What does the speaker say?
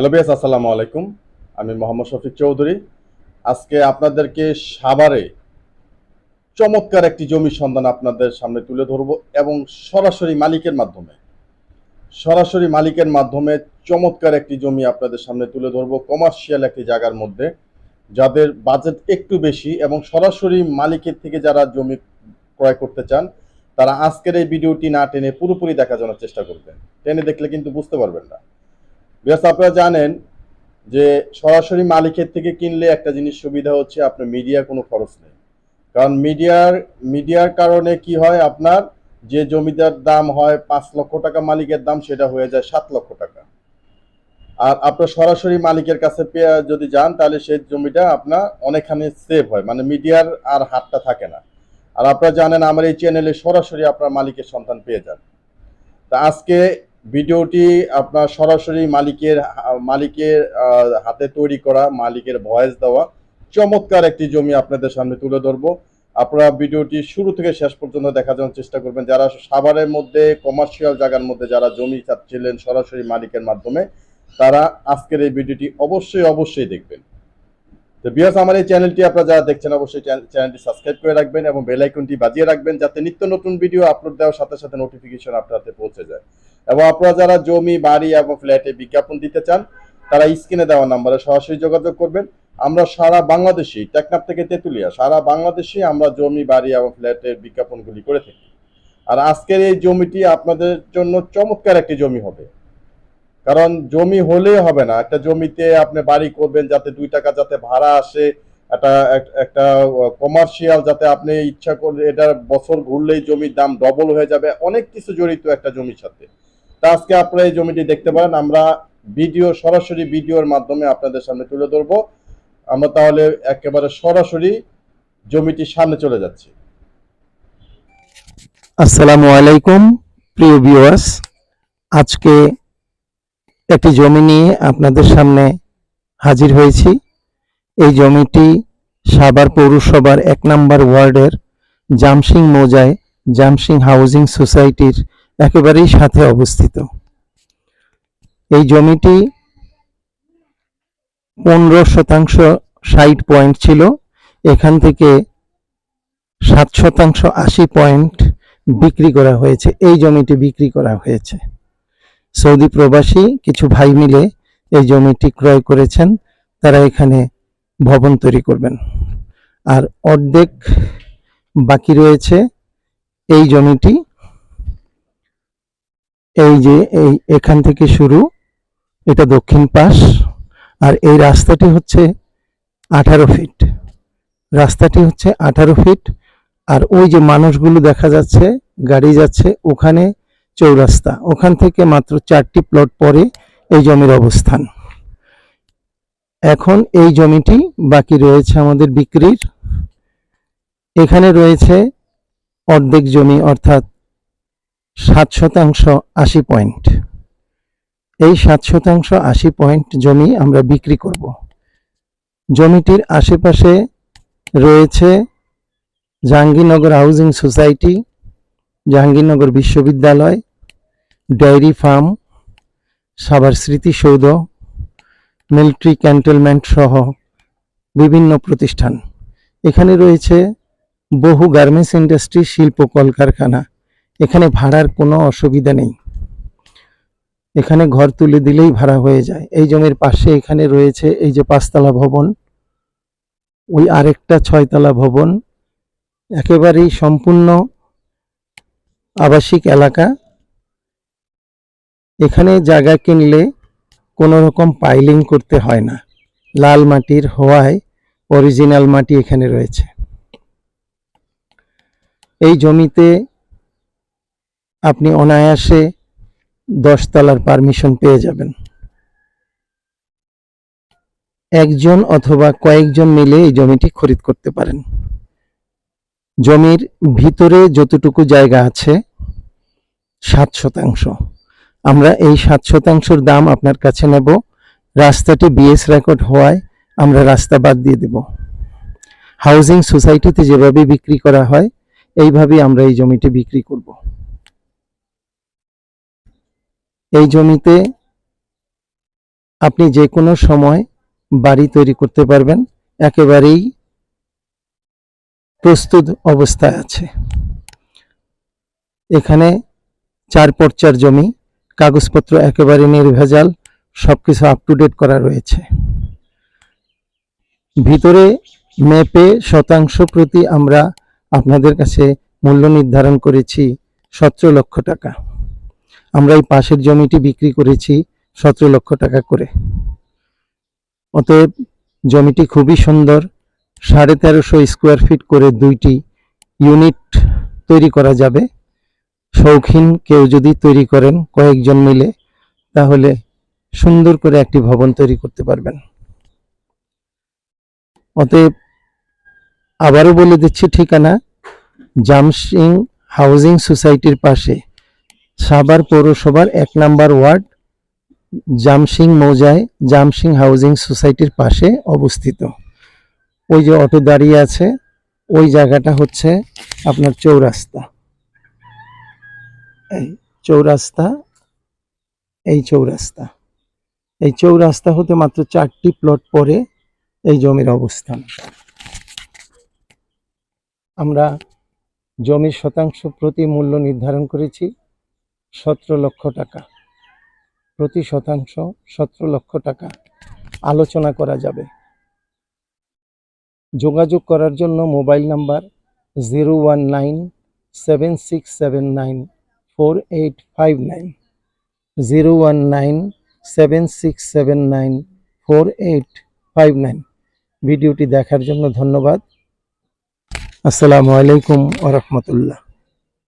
Hello বিয়াস, আসসালামু আলাইকুম। আমি মোহাম্মদ শফিক চৌধুরী। আজকে আপনাদেরকে সাভারে চমৎকার একটি জমির সন্ধান আপনাদের সামনে তুলে ধরবো এবং সরাসরি মালিকের মাধ্যমে, সরাসরি মালিকের মাধ্যমে চমৎকার একটি জমি আপনাদের সামনে তুলে ধরবো কমার্শিয়াল একটি জায়গার মধ্যে, যাদের বাজেট একটু বেশি এবং সরাসরি মালিকের থেকে যারা জমি ক্রয় করতে চান, তারা আজকের এই ভিডিওটি না টেনে পুরোপুরি দেখার জন্য চেষ্টা করবেন। টেনে দেখলে কিন্তু বুঝতে পারবেন না। বিকজ আপনারা জানেন যে সরাসরি মালিকের থেকে কিনলে একটা জিনিস সুবিধা হচ্ছে, আপনার মিডিয়া কোনো খরচ নেই। কারণ মিডিয়ার মিডিয়ার কারণে কি হয় আপনার? যে জমিটার দাম হয় পাঁচ লক্ষ টাকা মালিকের দাম, সেটা হয়ে যায় সাত লক্ষ টাকা। আর আপনার সরাসরি মালিকের কাছে পেয়ে যদি যান, তাহলে সেই জমিটা আপনার অনেকখানি সেভ হয়। মানে মিডিয়ার আর হাতটা থাকে না। আর আপনারা জানেন, আমার এই চ্যানেলে সরাসরি আপনার মালিকের সন্ধান পেয়ে যান। তা আজকে ভিডিওটি আপনার সরাসরি মালিকের মালিকের হাতে তৈরি করা, মালিকের ভয়েস দেওয়া, চমৎকার একটি জমি আপনাদের সামনে তুলে ধরবো। আপনারা ভিডিওটি শুরু থেকে শেষ পর্যন্ত দেখার জন্য চেষ্টা করবেন। যারা সাভারের মধ্যে কমার্শিয়াল জায়গার মধ্যে যারা জমি চাচ্ছিলেন সরাসরি মালিকের মাধ্যমে, তারা আজকের এই ভিডিওটি অবশ্যই অবশ্যই দেখবেন। তো আমার এই চ্যানেলটি আপনারা যারা দেখছেন, অবশ্যই চ্যানেলটি করে রাখবেন এবং বাজিয়ে রাখবেন যাতে নিত্য নতুন ভিডিও আপলোড দেওয়ার সাথে সাথে নোটিফিকেশন পৌঁছে যায়। এবং আপনারা যারা জমি, বাড়ি এবং ফ্ল্যাটে বিজ্ঞাপন দিতে চান, তারা স্ক্রিনে দেওয়া নাম্বারে সরাসরি যোগাযোগ করবেন। আমরা সারা বাংলাদেশি, টেকনাফ থেকে তেঁতুলিয়া, সারা বাংলাদেশে আমরা জমি, বাড়ি এবং ফ্ল্যাটের বিজ্ঞাপনগুলি করে থাকি। আর আজকের এই জমিটি আপনাদের জন্য চমৎকার একটি জমি হবে। কারণ জমি হলে হবে না। একটা জমিতে আপনি বাড়ি করবেন যাতে দুই টাকা যাতে ভাড়া আসে, একটা একটা কমার্শিয়াল যাতে আপনি ইচ্ছা করলে এটা বছর ঘুরলেই জমির দাম ডবল হয়ে যাবে। অনেক কিছু জড়িত একটা জমির সাথে। তা আজকে আপনারা এই জমিটি দেখতে পারেন। আমরা ভিডিও সরাসরি ভিডিওর মাধ্যমে আপনাদের সামনে তুলে ধরবো। আমরা তাহলে একেবারে সরাসরি জমিটির সামনে চলে যাচ্ছি। আসসালামু আলাইকুম, প্রিয় ভিউয়ার্স আজকে একটি জমি নিয়ে আপনাদের সামনে হাজির হয়েছি। এই জমিটি সাভার পৌরসভার এক নম্বর ওয়ার্ডের জামসিং মৌজায় জামসিং হাউজিং সোসাইটির একেবারেই সাথে অবস্থিত। এই জমিটি পনেরো শতাংশ ষাট পয়েন্ট ছিল। এখান থেকে সাত শতাংশ আশি পয়েন্ট বিক্রি করা হয়েছে। এই জমিটি বিক্রি করা হয়েছে। সৌদি প্রবাসী, কিছু ভাই মিলে এই জমিটি ক্রয় করেছেন। তারা এখানে ভবন তৈরি করবেন। আর অর্ধেক বাকি রয়েছে এই জমিটি। এই যে, এই এখান থেকে শুরু, এটা দক্ষিণ পাশ। আর এই রাস্তাটি হচ্ছে আঠারো ফিট। রাস্তাটি হচ্ছে আঠারো ফিট। আর ওই যে মানুষগুলো দেখা যাচ্ছে, গাড়ি যাচ্ছে, ওখানে চৌরাস্তা। ওখান থেকে মাত্র চারটি প্লট পরে এই জমির অবস্থান। এখন এই জমিটি বাকি রয়েছে আমাদের বিক্রির। এখানে রয়েছে অর্ধেক জমি, অর্থাৎ সাত শতাংশ আশি পয়েন্ট। এই সাত শতাংশ আশি পয়েন্ট জমি আমরা বিক্রি করব। জমিটির আশেপাশে রয়েছে জাহাঙ্গীরনগর হাউজিং সোসাইটি জাহাঙ্গীরনগর বিশ্ববিদ্যালয় ডেয়ারি ফার্ম সাভার স্মৃতিসৌধ, মিলিটারি ক্যান্টনমেন্ট সহ বিভিন্ন প্রতিষ্ঠান। এখানে রয়েছে বহু গার্মেন্টস ইন্ডাস্ট্রি, শিল্প কলকারখানা। এখানে ভাড়ার কোনো অসুবিধা নেই। এখানে ঘর তুলে দিলেই ভাড়া হয়ে যায়। এই জমির পাশে এখানে রয়েছে এই যে পাঁচতলা ভবন, ওই আরেকটা ছয়তলা ভবন। একেবারেই সম্পূর্ণ আবাসিক এলাকা। এখানে জায়গা কিনলে কোনো রকম পাইলিং করতে হয় না। লাল মাটির হওয়ায় অরিজিনাল মাটি এখানে রয়েছে। এই জমিতে আপনি অনায়াসে দশতলার পারমিশন পেয়ে যাবেন। একজন অথবা কয়েকজন মিলে এই জমিটি খরিদ করতে পারেন। জমির ভিতরে যতটুকু জায়গা আছে, সাত শতাংশ। আমরা এই সাত শতাংশের দাম আপনার কাছে নেব। রাস্তাটি বিএস রেকর্ড হওয়ায় আমরা রাস্তা বাদ দিয়ে দেব। হাউজিং সোসাইটিতে যেভাবে বিক্রি করা হয়, এইভাবেই আমরা এই জমিটি বিক্রি করব। এই জমিতে আপনি যে কোনো সময় বাড়ি তৈরি করতে পারবেন। একেবারেই প্রস্তুত অবস্থায় আছে। এখানে চার পর্চার জমি, কাগজপত্র একেবারে নির্ভেজাল, সবকিছু আপ টু ডেট করা রয়েছে। ভিতরে ম্যাপে শতাংশ প্রতি আমরা আপনাদের কাছে মূল্য নির্ধারণ করেছি সতেরো লক্ষ টাকা। আমরা এই পাশের জমিটি বিক্রি করেছি সতেরো লক্ষ টাকা করে। অতএব জমিটি খুবই সুন্দর সাড়ে তেরোশো স্কোয়ার ফিট করে দুইটি ইউনিট তৈরি করা যাবে। শৌখিন কেউ যদি তৈরি করেন কয়েকজন মিলে, তাহলে সুন্দর করে একটি ভবন তৈরি করতে পারবেন। অতএব আবারও বলে দিচ্ছি ঠিকানা জামসিং হাউজিং সোসাইটির পাশে, সাভার পৌরসভার এক নাম্বার ওয়ার্ড জামসিং মৌজায় জামসিং হাউজিং সোসাইটির পাশে অবস্থিত। ওই যে অটো দাঁড়িয়ে আছে, ওই জায়গাটা হচ্ছে আপনার চৌরাস্তা। এই চৌরাস্তা এই চৌরাস্তা। এই চৌরাস্তা হতে মাত্র চারটি প্লট পরে এই জমির অবস্থান। আমরা জমির শতাংশ প্রতি মূল্য নির্ধারণ করেছি সতেরো লক্ষ টাকা। প্রতি শতাংশ সতেরো লক্ষ টাকা আলোচনা করা যাবে। যোগাযোগ করার জন্য mobile number zero one nine seven six seven nine four eight five nine. Zero one nine seven six seven nine four eight five nine. ভিডিওটি দেখার জন্য ধন্যবাদ। আসসালামু আলাইকুম ওরহমতুল্লাহ